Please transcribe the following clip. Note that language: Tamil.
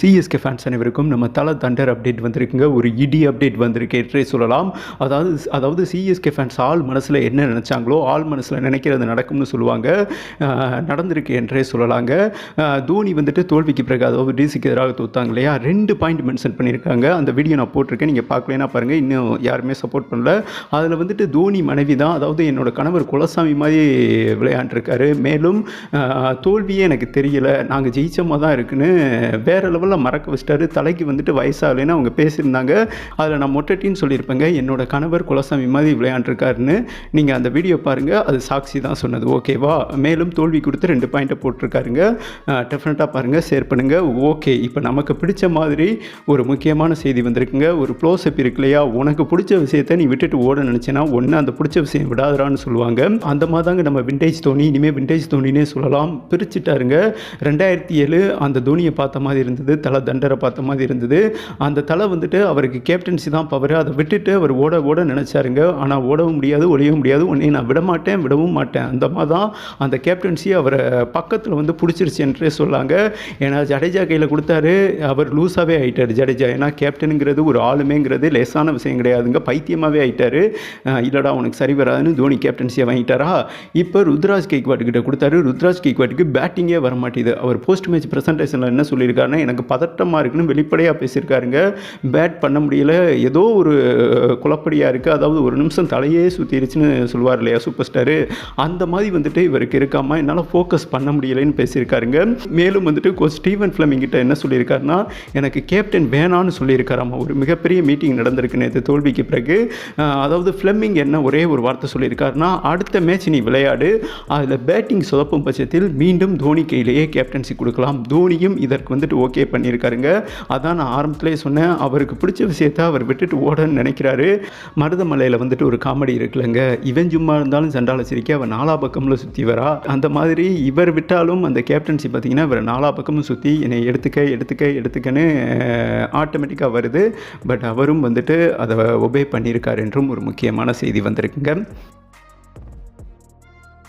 சிஎஸ்கே ஃபேன்ஸ் அனைவருக்கும் நம்ம தலை தண்டர் அப்டேட் வந்திருக்குங்க. ஒரு இடி அப்டேட் வந்திருக்கு என்றே சொல்லலாம். அதாவது அதாவது சிஎஸ்கே ஃபேன்ஸ் ஆள் மனசில் என்ன நினச்சாங்களோ ஆள் மனசில் நினைக்கிறது நடக்கும்னு சொல்லுவாங்க. நடந்திருக்கு என்றே சொல்லலாங்க. தோனி வந்துட்டு தோல்விக்கு பிறகு அதாவது டிசிக்கு எதிராக தோத்தாங்க இல்லையா? ரெண்டு பாயிண்ட் மென்ஷன் பண்ணியிருக்காங்க. அந்த வீடியோ நான் போட்டிருக்கேன். நீங்கள் பார்க்கலனா பாருங்கள் இன்னும் யாருமே சப்போர்ட் பண்ணல. அதில் வந்துட்டு தோனி மனைவி தான். அதாவது என்னோட கணவர் குலசாமி மாதிரி விளையாண்டுருக்காரு. மேலும் தோல்வியே எனக்கு தெரியல. நாங்கள் ஜெயிச்சமாக தான் இருக்குன்னு வேற லெவலில் மறக்க வச்சிட்டாரு. தலைக்கு வந்துட்டு வயசாகலைன்னு அவங்க பேசியிருந்தாங்க. அதில் நான் மொட்டட்டின்னு சொல்லியிருப்பேங்க. என்னோட கணவர் குலசாமி மாதிரி விளையாண்டுருக்காருன்னு நீங்கள் அந்த வீடியோ பாருங்கள் அது சாட்சி தான் சொன்னது. ஓகேவா மேலும் தோல்வி கொடுத்து ரெண்டு பாயிண்ட்டை போட்டிருக்காருங்க. டெஃபினட்டாக பாருங்கள் ஷேர் பண்ணுங்கள் ஓகே இப்போ நமக்கு பிடிச்ச மாதிரி ஒரு முக்கியமான செய்தி வந்திருக்குங்க. ஒரு க்ளோஸ்அப் இருக்கு இல்லையா? உனக்கு பிடிச்ச விஷயத்தை நீ விட்டுட்டு ஓட நினச்சேன்னா ஒன்று அந்த பிடிச்ச விஷயம் விடாதரான்னு சொல்லுவாங்க. அந்த மாதிரி தாங்க நம்ம விண்டேஜ் தோனி இனிமேல் விண்டேஜ் தோனினே சொல்லலாம். பிரிச்சுட்டாருங்க. ரெண்டாயிரத்தி ஏழு அந்த தோனியை பார்த்த மாதிரி இருந்தது. தலை தண்டரை பார்த்த மாதிரி இருந்தது. அந்த தலை வந்துட்டு அவருக்கு கேப்டன்சி தான் பவர் அதை விட்டுட்டு அவர் ஓட ஓட நினச்சாருங்க. ஆனால் ஓடவும் முடியாது ஒழியவும் முடியாது. உன்னை நான் விட மாட்டேன் விடவும் மாட்டேன். அந்த மாதிரி தான் அந்த கேப்டன்சி அவரை பக்கத்தில் வந்து பிடிச்சிருச்சு என்றே சொல்லாங்க. ஏன்னா ஜடேஜா கையில் கொடுத்தாரு. அவர் லூஸாகவே ஆயிட்டார் ஜடேஜா. ஏன்னா கேப்டனுங்கிறது ஒரு ஆளுமேங்கிறது லேசான விஷயம் கிடையாதுங்க. பைத்தியமாகவே ஆயிட்டாரு. இல்லைடா உனக்கு சரி வராதுன்னு தோனி கேப்டன்சியை வாங்கிட்டாரா? இப்போ ருத்ராஜ் கேக்வாட்டுக்கிட்ட கிட்ட கொடுத்தாரு. ருத்ராஜ் கேக்வாட்டுக்கு பேட்டிங்கே வர மாட்டேது அவர் போஸ்ட் மேட்ச் ப்ரெசன்டேஷனில் என்ன சொல்லியிருக்காருன்னா எனக்கு பதட்டமாக இருக்குன்னு வெளிப்படையாக பேசியிருக்காருங்க. பேட் பண்ண முடியல. ஏதோ ஒரு குழப்படியாக இருக்குது அதாவது ஒரு நிமிஷம் தலையே சுற்றிருச்சுன்னு சொல்லுவார் இல்லையா சூப்பர் ஸ்டாரு அந்த மாதிரி வந்துட்டு இவருக்கு இருக்காமல் என்னால் ஃபோக்கஸ் பண்ண முடியலைன்னு பேசியிருக்காருங்க. மேலும் வந்துட்டு கோச் ஸ்டீவன் ஃப்ளமிங் கிட்ட என்ன சொல்லியிருக்காருன்னா எனக்கு கேப்டன் வேணான்னு சொல்லியிருக்காராமா. ஒரு மிகப்பெரிய மீட்டிங் நடந்திருக்கு நேற்று தோல்விக்கு பிறகு. அதாவது ஃப்ளமிங் என்ன ஒரே ஒரு வார்த்தை சொல்லியிருக்காருன்னா அடுத்த மேட்ச் நீ விளையாடு. அதில் பேட்டிங் சொதப்பும் பட்சத்தில் மீண்டும் தோனி கையிலேயே கேப்டன்சி கொடுக்கலாம். தோனியும் இதற்கு வந்துட்டு ஓகே பண்ணியிருக்காருங்க. அதான் நான் ஆரம்பத்திலே சொன்னேன் அவருக்கு பிடிச்ச விஷயத்த அவர் விட்டுட்டு ஓடன்னு நினைக்கிறாரு. மருதமலையில் வந்துட்டு ஒரு காமெடி இருக்குல்லங்க. இவன் சும்மா இருந்தாலும் சண்டால சிரிக்க அவர் நாலா பக்கமில் சுற்றி வரா. அந்த மாதிரி இவர் விட்டாலும் அந்த கேப்டன்சி பார்த்தீங்கன்னா இவர் நாலா பக்கமும் சுற்றி என்னை எடுத்துக்க எடுத்துக்க எடுத்துக்கன்னு ஆட்டோமேட்டிக்காக வருது. பட் அவரும் வந்துட்டு அதை ஒபே பண்ணியிருக்கார் என்றும் ஒரு முக்கியமான செய்தி வந்திருக்குங்க.